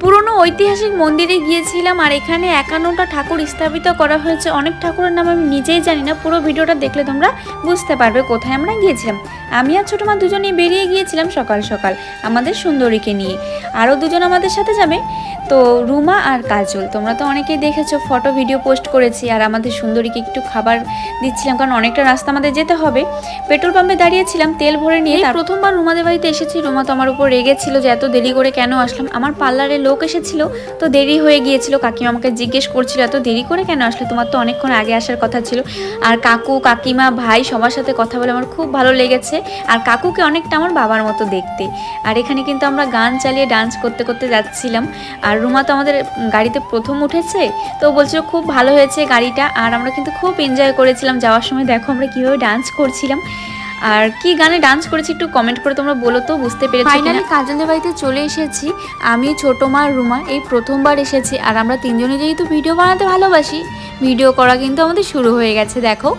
পুরনো ঐতিহাসিক মন্দিরে গিয়েছিলাম আর এখানে একান্নটা ঠাকুর স্থাপিত করা হয়েছে। অনেক ঠাকুরের নাম আমি নিজেই জানি না, পুরো ভিডিওটা দেখলে তোমরা বুঝতে পারবে কোথায় আমরা গিয়েছিলাম। আমি আর ছোটো মা দুজনেই বেরিয়ে গিয়েছিলাম সকাল সকাল আমাদের সুন্দরীকে নিয়ে। আরও দুজন আমাদের সাথে যাবে। তো রুমা আর কাজল তোমরা তো অনেকেই দেখেছ ফটো ভিডিও পোস্ট করেছি আর আমাদের সুন্দরীকে একটু খাবার দিচ্ছিলাম কারণ অনেকটা রাস্তা আমাদের যেতে হবে। পেট্রোল পাম্পে দাঁড়িয়েছিলাম তেল ভরে নিয়ে প্রথমবার রুমাদের বাড়িতে এসেছি রুমা তো আমার উপর রেগেছিল যে এত দেরি করে কেন আসলাম। আমার পার্লারে লোক এসেছিল তো দেরি হয়ে গিয়েছিল কাকিমা আমাকে জিজ্ঞেস করছিল এত দেরি করে কেন আসলে? তোমার তো অনেকক্ষণ আগে আসার কথা ছিল। আর কাকু কাকিমা ভাই সবার সাথে কথা বলে আমার খুব ভালো লেগেছে। আর কাকুকে অনেকটা আমার বাবার মতো দেখতে। আর এখানে কিন্তু আমরা গান চালিয়ে ডান্স করতে করতে যাচ্ছিলাম। আর রুমা তো আমাদের গাড়িতে প্রথম উঠেছে, তো বলছিল খুব ভালো হয়েছে গাড়িটা, আর আমরা কিন্তু খুব এনজয় করেছিলাম যাওয়ার সময়। দেখো আমরা কীভাবে ডান্স করছিলাম। আর কি গানে ডান্স করেছি একটু কমেন্ট করে তোমরা বলো তো, বুঝতে পেরেছি ফাইনালি কাজলের বাড়িতে চলে এসেছি, আমি, ছোটো মা, রুমা, এই প্রথমবার এসেছি, আর আমরা তিনজনে যেহেতু ভিডিও বানাতে ভালোবাসি ভিডিও করা কিন্তু আমাদের শুরু হয়ে গেছে, দেখো।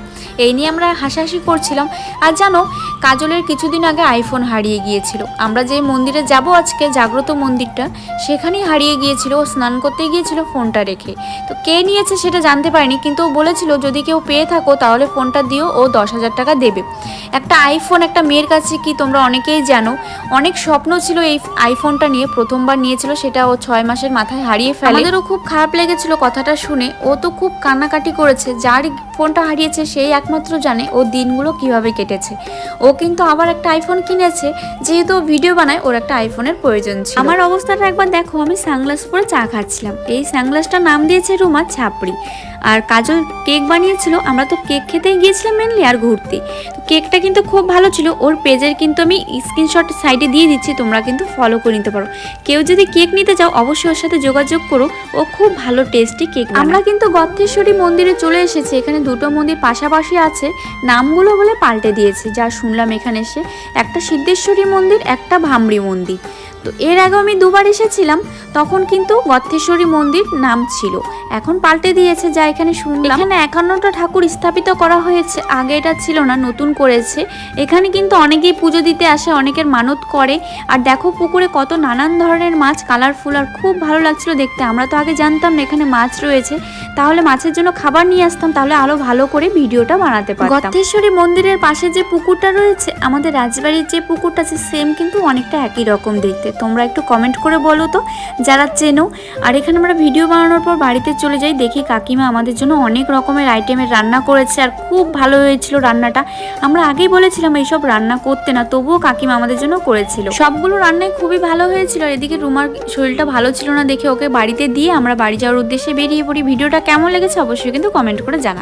এই নিয়ে আমরা হাসাহাসি করছিলাম। আর জানো, কাজলের কিছুদিন আগে আইফোন হারিয়ে গিয়েছিল। আমরা যে মন্দিরে যাব আজকে, জাগ্রত মন্দিরটা, সেখানেই হারিয়ে গিয়েছিল। ও স্নান করতে গিয়েছিল ফোনটা রেখে। তো কে নিয়েছে সেটা জানতে পারিনি, কিন্তু ও বলেছিল, যদি কেউ পেয়ে থাকো, তাহলে ফোনটা দিও, ও দশ হাজার টাকা দেবে। একটা আইফোন একটা মেয়ের কাছে কি তোমরা অনেকেই জানো, অনেক স্বপ্ন ছিল এই আইফোনটা নিয়ে, প্রথমবার নিয়েছিল, সেটা ও ছয় মাসের মাথায় হারিয়ে ফেলে। আমাদেরও খুব খারাপ লেগেছিল কথাটা শুনে। ও তো খুব কান্নাকাটি করেছে যার ফোনটা হারিয়েছে সেই একমাত্র জানে ও দিনগুলো কীভাবে কেটেছে। ও কিন্তু আবার একটা আইফোন কিনেছে যেহেতু ভিডিও বানায় ওর একটা আইফোনের প্রয়োজন ছিল। আমার অবস্থাটা একবার দেখো আমি সানগ্লাস পরে চা খাচ্ছিলাম। এই সানগ্লাসটার নাম দিয়েছে রুমা ছাপড়ি। আর কাজল কেক বানিয়েছিল আমরা তো কেক খেতেই গিয়েছিলাম মেনলি আর ঘুরতে। তো কেকটা কিন্তু খুব ভালো ছিল ওর পেজের কিন্তু আমি স্ক্রিনশট সাইডে দিয়ে দিচ্ছি তোমরা কিন্তু ফলো করে নিতে পারো। কেউ যদি কেক নিতে চাও অবশ্যই ওর সাথে যোগাযোগ করো ও খুব ভালো টেস্টি কেক আমরা কিন্তু গর্তেশ্বরী মন্দিরে চলে এসেছি এখানে দুটো মন্দির পাশাপাশি আছে, নামগুলো বলে পাল্টে দিয়েছে, যা শুনলাম এখানে এসে একটা সিদ্ধেশ্বরী মন্দির, একটা ভামরি মন্দির। তো এর আগে আমি দুবার এসেছিলাম তখন কিন্তু গর্তেশ্বরী মন্দির নাম ছিল। এখন পাল্টে দিয়েছে যা এখানে শুনলাম। এখানে একান্নটা ঠাকুর স্থাপিত করা হয়েছে আগে এটা ছিল না নতুন করেছে। এখানে কিন্তু অনেকেই পুজো দিতে আসে অনেকের মানত করে। আর দেখো পুকুরে কত নানান ধরনের মাছ কালারফুল আর খুব ভালো লাগছিল দেখতে। আমরা তো আগে জানতাম না এখানে মাছ রয়েছে। তাহলে মাছের জন্য খাবার নিয়ে আসতাম তাহলে আরও ভালো করে ভিডিওটা বানাতে পারতাম। গর্তেশ্বরী মন্দিরের পাশে যে পুকুরটা রয়েছে আমাদের রাজবাড়ির যে পুকুরটা আছে সেম কিন্তু অনেকটা একই রকম দেখতে। তোমরা একটু কমেন্ট করে বলো তো, যারা চেনো। আর এখানে আমরা ভিডিও বানানোর পর বাড়িতে চলে যাই, দেখি কাকিমা আমাদের জন্য অনেক রকমের আইটেমের রান্না করেছে আর খুব ভালো হয়েছিল রান্নাটা। আমরা আগেই বলেছিলাম এইসব রান্না করতে না, তবুও কাকিমা আমাদের জন্য করেছিল। সবগুলো রান্নাই খুবই ভালো হয়েছিল, আর এদিকে রুমার শরীরটা ভালো ছিল না দেখে ওকে বাড়িতে দিয়ে আমরা বাড়ি যাওয়ার উদ্দেশ্যে বেরিয়ে পড়ি। ভিডিওটা কেমন লেগেছে অবশ্যই কিন্তু কমেন্ট করে জানা